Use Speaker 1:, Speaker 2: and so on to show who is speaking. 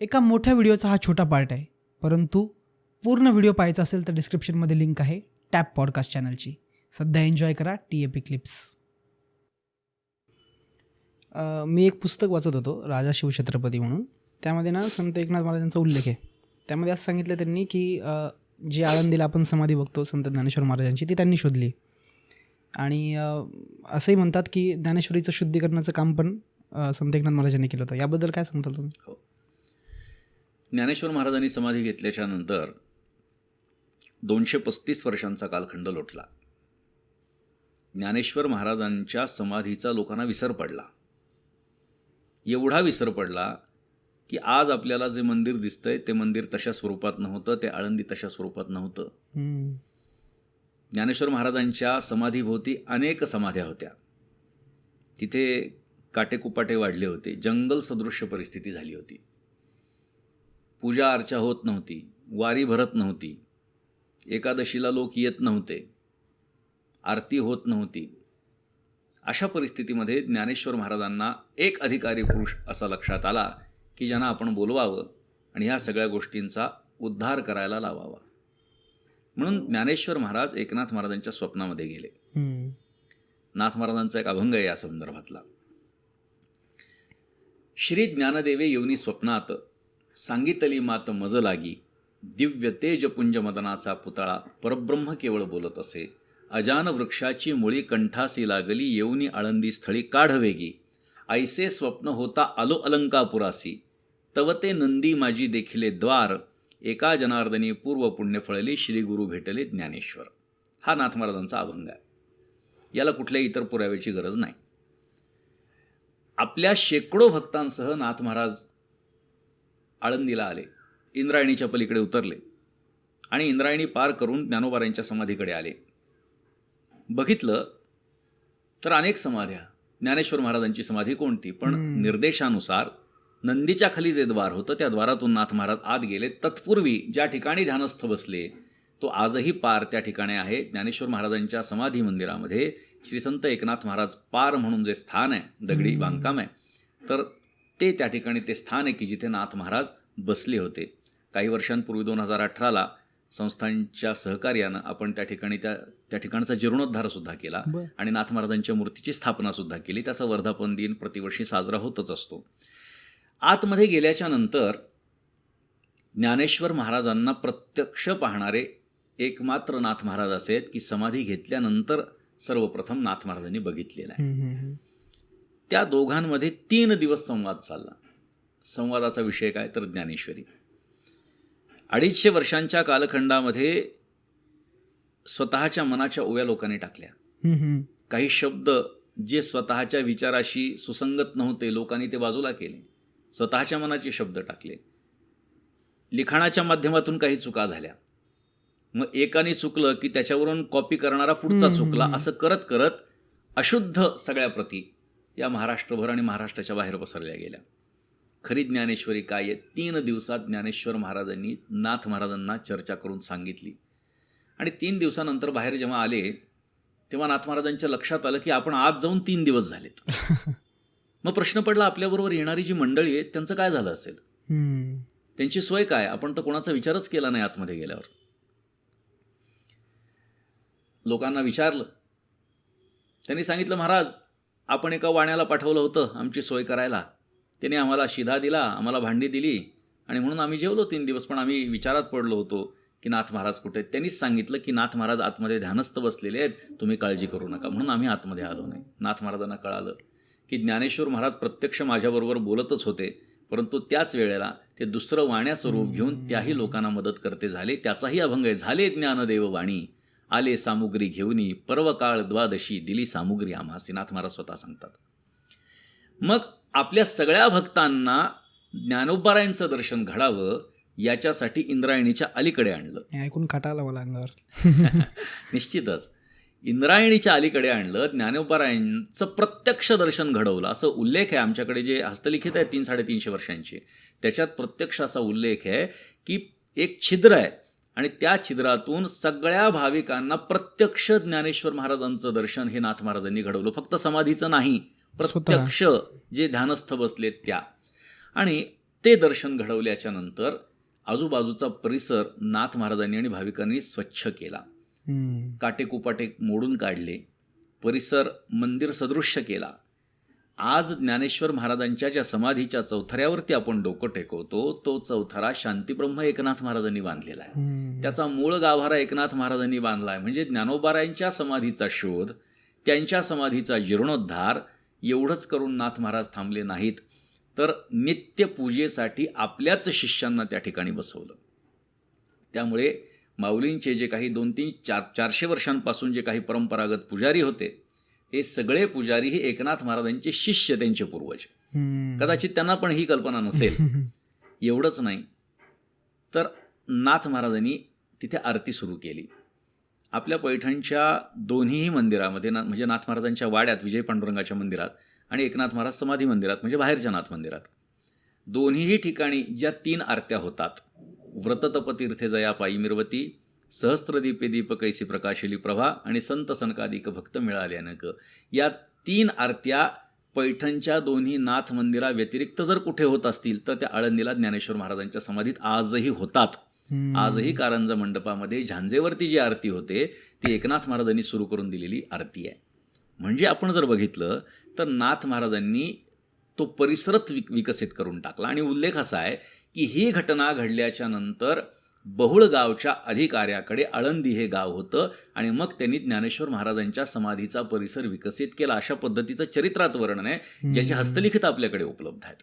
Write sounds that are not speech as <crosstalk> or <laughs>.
Speaker 1: एका मोठ्या व्हिडिओचा हा छोटा पार्ट आहे. परंतु पूर्ण व्हिडिओ पाहायचा असेल तर डिस्क्रिप्शनमध्ये लिंक आहे टॅप पॉडकास्ट चॅनलची सध्या एन्जॉय करा टी ए पी क्लिप्स मी एक पुस्तक वाचत होतो राजा शिवछत्रपती म्हणून. त्यामध्ये ना संत एकनाथ महाराजांचा उल्लेख आहे. त्यामध्ये असं सांगितलं त्यांनी की जी आळंदीला आपण समाधी बघतो संत ज्ञानेश्वर महाराजांची ती त्यांनी शोधली. आणि असंही म्हणतात की ज्ञानेश्वरीचं शुद्धीकरणाचं काम पण संत एकनाथ महाराजांनी केलं होतं. याबद्दल काय सांगताल तुम्ही?
Speaker 2: ज्ञानेश्वर महाराजांनी समाधी घेतल्याच्या नंतर दोनशे पस्तीस वर्षांचा कालखंड लोटला. ज्ञानेश्वर महाराजांच्या समाधीचा लोकांना विसर पडला. एवढा विसर पडला की आज आपल्याला जे मंदिर दिसतंय ते मंदिर तशा स्वरूपात नव्हतं ते आळंदी तशा स्वरूपात नव्हतं. ज्ञानेश्वर महाराजांच्या समाधीभोवती अनेक समाध्या होत्या. तिथे काटेकुपाटे वाढले होते जंगल सदृश्य परिस्थिती झाली होती. पूजा अर्चा होत नव्हती वारी भरत नव्हती एकादशीला लोक येत नव्हते आरती होत नव्हती. अशा परिस्थितीमध्ये ज्ञानेश्वर महाराजांना एक अधिकारी पुरुष असा लक्षात आला की ज्यांना आपण बोलवावं आणि ह्या सगळ्या गोष्टींचा उद्धार करायला लावावा. म्हणून ज्ञानेश्वर महाराज एकनाथ महाराजांच्या स्वप्नामध्ये गेले.
Speaker 1: हम्म.
Speaker 2: नाथ महाराजांचा एक अभंग आहे या संदर्भातला. श्री ज्ञानदेवे येऊनी स्वप्नात सांगितली मात मज लागी दिव्य तेजपुंज मदनाचा पुतळा परब्रह्म केवळ बोलत असे. अजान वृक्षाची मुळी कंठासी लागली येऊनी आळंदी स्थळी काढ वेगी ऐसे स्वप्न होता आलो अलंकापुरासी. तव ते नंदी माझी देखिले द्वार. एका जनार्दनी पूर्व पुण्य फळली श्री गुरु भेटले ज्ञानेश्वर. हा नाथ महाराजांचा अभंग आहे. याला कुठल्याही इतर पुराव्याची गरज नाही. आपल्या शेकडो भक्तांसह नाथ महाराज आळंदीला आले. इंद्रायणीच्या पलीकडे उतरले आणि इंद्रायणी पार करून ज्ञानोबारांच्या समाधीकडे आले. बघितलं तर अनेक समाध्या. ज्ञानेश्वर महाराजांची समाधी कोणती? पण. निर्देशानुसार नंदीच्या खाली जे द्वार होतं त्या द्वारातून नाथ महाराज आत गेले. तत्पूर्वी ज्या ठिकाणी ध्यानस्थ बसले तो आजही पार त्या ठिकाणी आहे. ज्ञानेश्वर महाराजांच्या समाधी मंदिरामध्ये श्री संत एकनाथ महाराज पार म्हणून जे स्थान आहे दगडी. बांधकाम आहे तर ते त्या ठिकाणी ते स्थान आहे की जिथे नाथ महाराज बसले होते काही वर्षांपूर्वी दोन हजार अठराला संस्थांच्या सहकार्यानं आपण त्या ठिकाणी त्या त्या ठिकाणचा जीर्णोद्धारसुद्धा केला
Speaker 1: बरं.
Speaker 2: आणि नाथ महाराजांच्या मूर्तीची स्थापनासुद्धा केली त्याचा वर्धापन दिन प्रतिवर्षी साजरा होतच असतो आतमध्ये गेल्याच्यानंतर ज्ञानेश्वर महाराजांना प्रत्यक्ष पाहणारे एकमात्र नाथ महाराज असे आहेत की समाधी घेतल्यानंतर सर्वप्रथम नाथ महाराजांनी बघितलेला आहे. त्या दोघांमध्ये तीन दिवस संवाद चालला. संवादाचा विषय काय? तर ज्ञानेश्वरी. अडीचशे वर्षांच्या कालखंडामध्ये स्वतःच्या मनाच्या ओव्या लोकांनी टाकल्या. काही शब्द जे स्वतःच्या विचाराशी सुसंगत नव्हते लोकांनी ते बाजूला केले. स्वतःच्या मनाचे शब्द टाकले. लिखाणाच्या माध्यमातून काही चुका झाल्या. मग एकाने चुकलं की त्याच्यावरून कॉपी करणारा पुढचा चुकला. असं करत करत अशुद्ध सगळ्या प्रती या महाराष्ट्रभर आणि महाराष्ट्राच्या बाहेर पसरल्या गेल्या. खरी ज्ञानेश्वरी काय आहे तीन दिवसात ज्ञानेश्वर महाराजांनी नाथ महाराजांना चर्चा करून सांगितली. आणि तीन दिवसानंतर बाहेर जेव्हा आले तेव्हा नाथ महाराजांच्या लक्षात आलं की आपण आज जाऊन तीन दिवस झालेत. <laughs> मग प्रश्न पडला आपल्याबरोबर येणारी जी मंडळी आहे त्यांचं काय झालं असेल. त्यांची सोय काय? आपण तर कोणाचा विचारच केला नाही आतमध्ये गेल्यावर. लोकांना विचारलं. त्यांनी सांगितलं महाराज आपण एका वाण्याला पाठवलं होतं आमची सोय करायला. त्याने आम्हाला शिधा दिला आम्हाला भांडी दिली आणि म्हणून आम्ही जेवलो तीन दिवस. पण आम्ही विचारात पडलो होतो की नाथ महाराज कुठे आहेत? त्यांनीच सांगितलं की नाथ महाराज आतमध्ये ध्यानस्थ बसलेले आहेत तुम्ही काळजी करू नका. म्हणून आम्ही आतमध्ये आलो नाही. नाथ महाराजांना कळालं की ज्ञानेश्वर महाराज प्रत्यक्ष माझ्याबरोबर बोलतच होते. परंतु त्याच वेळेला ते दुसरं वाण्याचं रूप घेऊन त्याही लोकांना मदत करते झाले. त्याचाही अभंग आहे. झाले ज्ञानदेव वाणी. आले सामुग्री घेऊनी पर्वकाळ द्वादशी दिली सामुग्री आम्हासी नाथ महाराज स्वतः सांगतात. मग आपल्या सगळ्या भक्तांना ज्ञानोबारायांचं दर्शन घडावं याच्यासाठी इंद्रायणीच्या अलीकडे आणलं.
Speaker 1: ऐकून काटा आला मला अंगावर <laughs>
Speaker 2: निश्चितच. इंद्रायणीच्या अलीकडे आणलं ज्ञानोबारायांचं प्रत्यक्ष दर्शन घडवलं. असं उल्लेख आहे आमच्याकडे जे हस्तलिखित आहे तीन साडेतीनशे वर्षांचे. त्याच्यात प्रत्यक्ष असा उल्लेख आहे की एक छिद्र आहे. आणि त्या छिद्रातून सगळ्या भाविकांना प्रत्यक्ष ज्ञानेश्वर महाराजांचं दर्शन हे नाथ महाराजांनी घडवलं. फक्त समाधीचं नाही प्रत्यक्ष जे ध्यानस्थ बसलेत त्या. आणि ते दर्शन घडवल्याच्या नंतर आजूबाजूचा परिसर नाथ महाराजांनी आणि भाविकांनी स्वच्छ केला. काटेकुपाटे मोडून काढले. परिसर मंदिर सदृश्य केला. आज ज्ञानेश्वर महाराजांच्या ज्या समाधीच्या चौथऱ्यावरती आपण डोकं टेकवतो तो चौथरा शांतीब्रह्म एकनाथ महाराजांनी बांधलेला आहे. त्याचा मूळ गाभारा एकनाथ महाराजांनी बांधला आहे. म्हणजे ज्ञानोबारायांच्या समाधीचा शोध त्यांच्या समाधीचा जीर्णोद्धार एवढंच करून नाथ महाराज थांबले नाहीत तर नित्यपूजेसाठी आपल्याच शिष्यांना त्या ठिकाणी बसवलं. त्यामुळे माऊलींचे जे काही दोन तीन चार चारशे वर्षांपासून जे काही परंपरागत पुजारी होते हे सगळे पुजारी हे एकनाथ महाराजांचे शिष्य त्यांचे पूर्वज. कदाचित त्यांना पण ही कल्पना नसेल. <laughs> एवढंच नाही. तर नाथ महाराजांनी तिथे आरती सुरू केली. आपल्या पैठणच्या दोन्हीही मंदिरामध्ये ना म्हणजे नाथ महाराजांच्या वाड्यात विजय पांडुरंगाच्या मंदिरात आणि एकनाथ महाराज समाधी मंदिरात म्हणजे बाहेरच्या नाथ मंदिरात. दोन्हीही ठिकाणी ज्या तीन आरत्या होतात व्रततपतीर्थे जया पायी मिरवती सहस्त्रदीपे दीप कैसी प्रकाशिली प्रभा आणि संत सनकादिक भक्त मिळाल्यानं क या तीन आरत्या पैठणच्या दोन्ही नाथ मंदिरा व्यतिरिक्त जर कुठे होत असतील तर त्या आळंदीला ज्ञानेश्वर महाराजांच्या समाधीत आजही होतात. आजही कारंज मंडपामध्ये झांजेवरती जी आरती होते ती एकनाथ महाराजांनी सुरू करून दिलेली आरती आहे. म्हणजे आपण जर बघितलं तर नाथ महाराजांनी तो परिसरच विक विकसित करून टाकला. आणि उल्लेख असा आहे की ही घटना घडल्याच्या नंतर बहुळ गावच्या अधिकाऱ्याकडे आळंदी हे गाव होतं आणि मग त्यांनी ज्ञानेश्वर महाराजांच्या समाधीचा परिसर विकसित केला. अशा पद्धतीचं चरित्रात वर्णन आहे ज्याचे हस्तलिखित आपल्याकडे उपलब्ध आहेत.